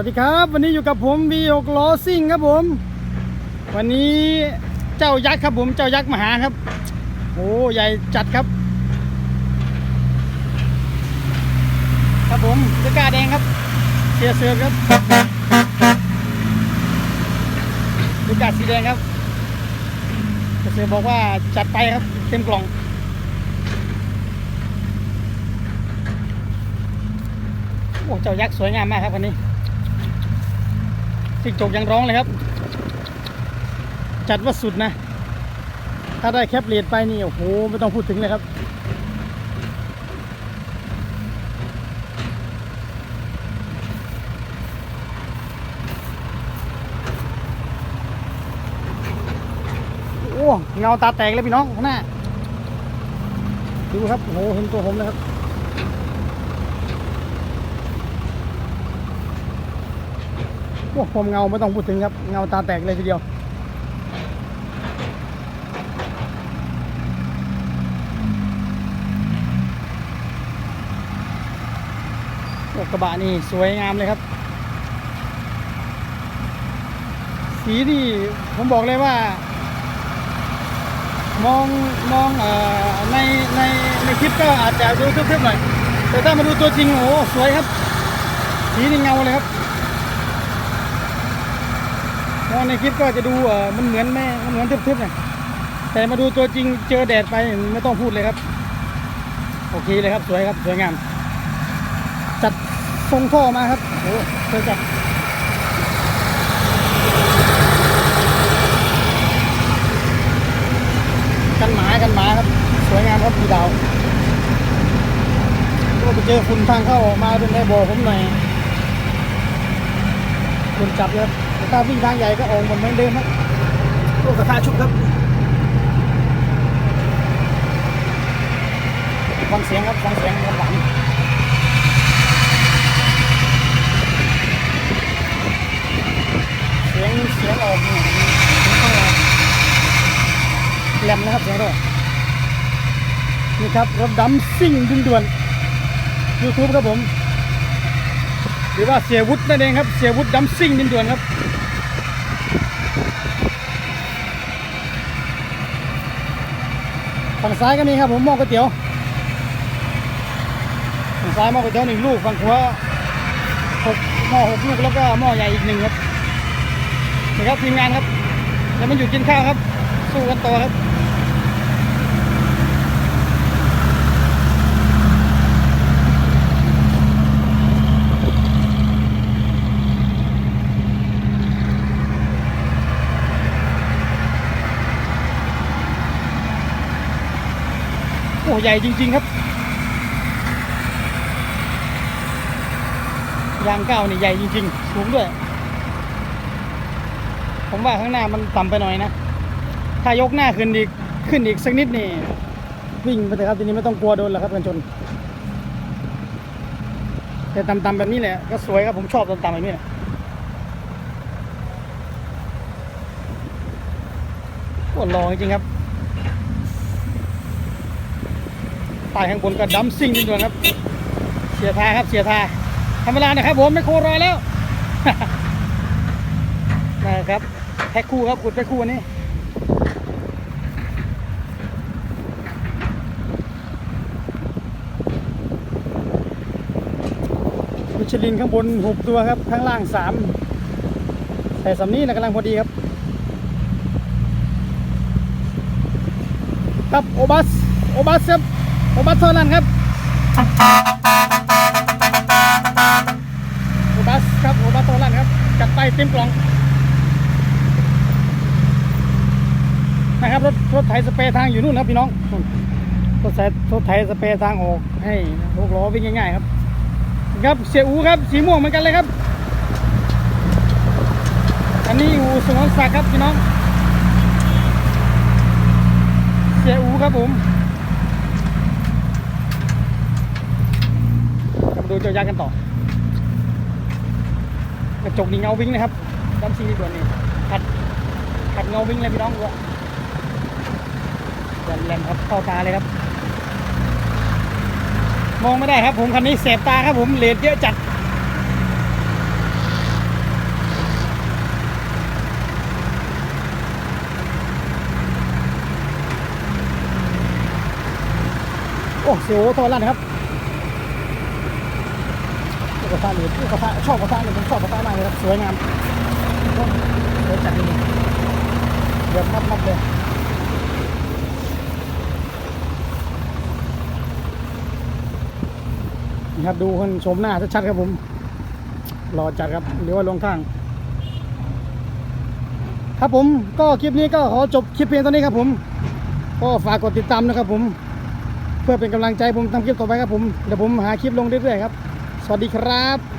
วัสดีครับ วันนี้อยู่กับผมวีหกล้อซิ่งครับผม วันนี้เจ้ายักษ์ครับผมเจ้ายักษ์มหาครับโอ้ใหญ่จัดครับ ครับผมเสื้อกาแดงครับเสียเสือครับเสื้อกาสีแดงครับเสียเสือบอกว่าจัดไปครับเต็มกล่องโอ้เจ้ายักษ์สวยงามมากครับคันนี้ สิงจกยังร้องเลยครับ จัดว่าสุดนะ ถ้าได้แคปเลดไปนี่ โอ้โห ไม่ต้องพูดถึงเลยครับ โอ้เงาตาแตกเลยพี่น้องข้างหน้า ดูครับโอ้โหเห็นตัวผมเลยครับ โอ้ผมเงาไม่ต้องพูดถึงครับ เงาตาแตกเลยทีเดียวกระบะนี่สวยงามเลยครับ สีนี่ผมบอกเลยว่า มองมองเอ่อในในในคลิปก็อาจจะดูทึบๆหน่อย แต่ถ้ามาดูตัวจริงโอ้โหสวยครับ สีนี่เงาเลยครับ มองในคลิปก็จะดูเออมันเหมือนไม่มันเหมือนทึบๆเนี่ยแต่มาดูตัวจริงเจอแดดไปไม่ต้องพูดเลยครับ โอเคเลยครับสวยครับสวยงาม จัดทรงท่อมาครับโอ้สวยจัดกันหมากันหมาครับ สวยงามครับมีดาวก็ไปเจอฝุ่นทางเข้าออกมาเป็นในบ่อผมหน่อยฝุ่นจับเลยครับ ถ้าวิ่งทางใหญ่ก็ออกหมดเหมือนเดิมครับโอ้กระทะชุบครับฟังเสียงครับฟังเสียงหวานเสียงเสียงออกเสียงออกแหลมนะครับเสียงด้วยนี่ครับรถดำซิ่งดินด่วนยูทูบครับผม หรือว่าเสียวุฒินั่นเองครับ เสียวุฒิดำซิ่งดินด่วนครับ ฝั่งซ้ายก็มีครับผมหม้อก๋วยเตี๋ยวฝั่งซ้ายหม้อก๋วยเตี๋ยวหนึ่งลูกฝั่งขวาหกหม้อหกลูกแล้วก็หม้อใหญ่อีกหนึ่งครับนี่ครับทีมงานครับแล้วมันอยู่กินข้าวครับ สู้กันต่อครับ ใหญ่จริง ๆ ครับยางเก้านี่ใหญ่จริงๆสูงด้วย ผมว่าข้างหน้ามันต่ำไปหน่อยนะ ถ้ายกหน้าขึ้นอีกขึ้นอีกสักนิดนี่ วิ่งไปเถอะครับทีนี้ไม่ต้องกลัวโดนหรอกครับกันชน แต่ต่ำๆแบบนี้แหละก็สวยครับผมชอบต่ำๆแบบนี้แหละโอ้รอจริงครับ ใต้ข้างบนก็ดัมซิ่งนิดหน่อยครับ เสียทาครับเสียทาทำเวลาหนะครับผมไม่โครรอแล้วนะครับแพ็คคู่ครับขุดแพ็คคู่นี้มิชลินข้างบนหกตัวครับ ข้างล่างสามใส่สำนี้นะกำลังพอดีครับครับโอบัส โอบัสครับ โอบัสเท่านั้นครับโอบัสครับโอบัสเท่านั้นครับจัดไปเต็มกล่องนะครับรถรถไถสเปรย์ทางอยู่นู่นครับพี่น้องรถไถรถไถสเปรย์ทางออกให้หกล้อวิ่งง่ายๆครับ ครับเสียอูครับสีม่วงเหมือนกันเลยครับ อันนี้อูสมรศักดิ์ครับพี่น้อง เสียอูครับผม จ้ายักษ์กันต่อกระจกนี่เงาวิ่งนะครับด้านซีนี่ตัวนี้ขัดขัดเงาวิ่งเลยพี่น้องด้วยแหลมครับเข้าตาเลยครับ มองไม่ได้ครับผมคันนี้เสบตาครับผมเลดเยอะจัดโอ้เสียวทอลั่นครับ กระทะเหลือกระทะชอบกระทะเลยผมชอบกระทะมากเลยครับสวยงามสวยจัดเลยเดือดมัดๆเลยนี่ครับดูคนชมหน้าชัดๆครับผมรอจัดครับหรือว่าลงข้าง ครับผมก็คลิปนี้ก็ขอจบคลิปเพียงเท่านี้ครับผม ก็ฝากกดติดตามนะครับผม เพื่อเป็นกำลังใจผมทำคลิปต่อไปครับผมเดี๋ยวผมหาคลิปลงเรื่อยๆครับ สวัสดีครับ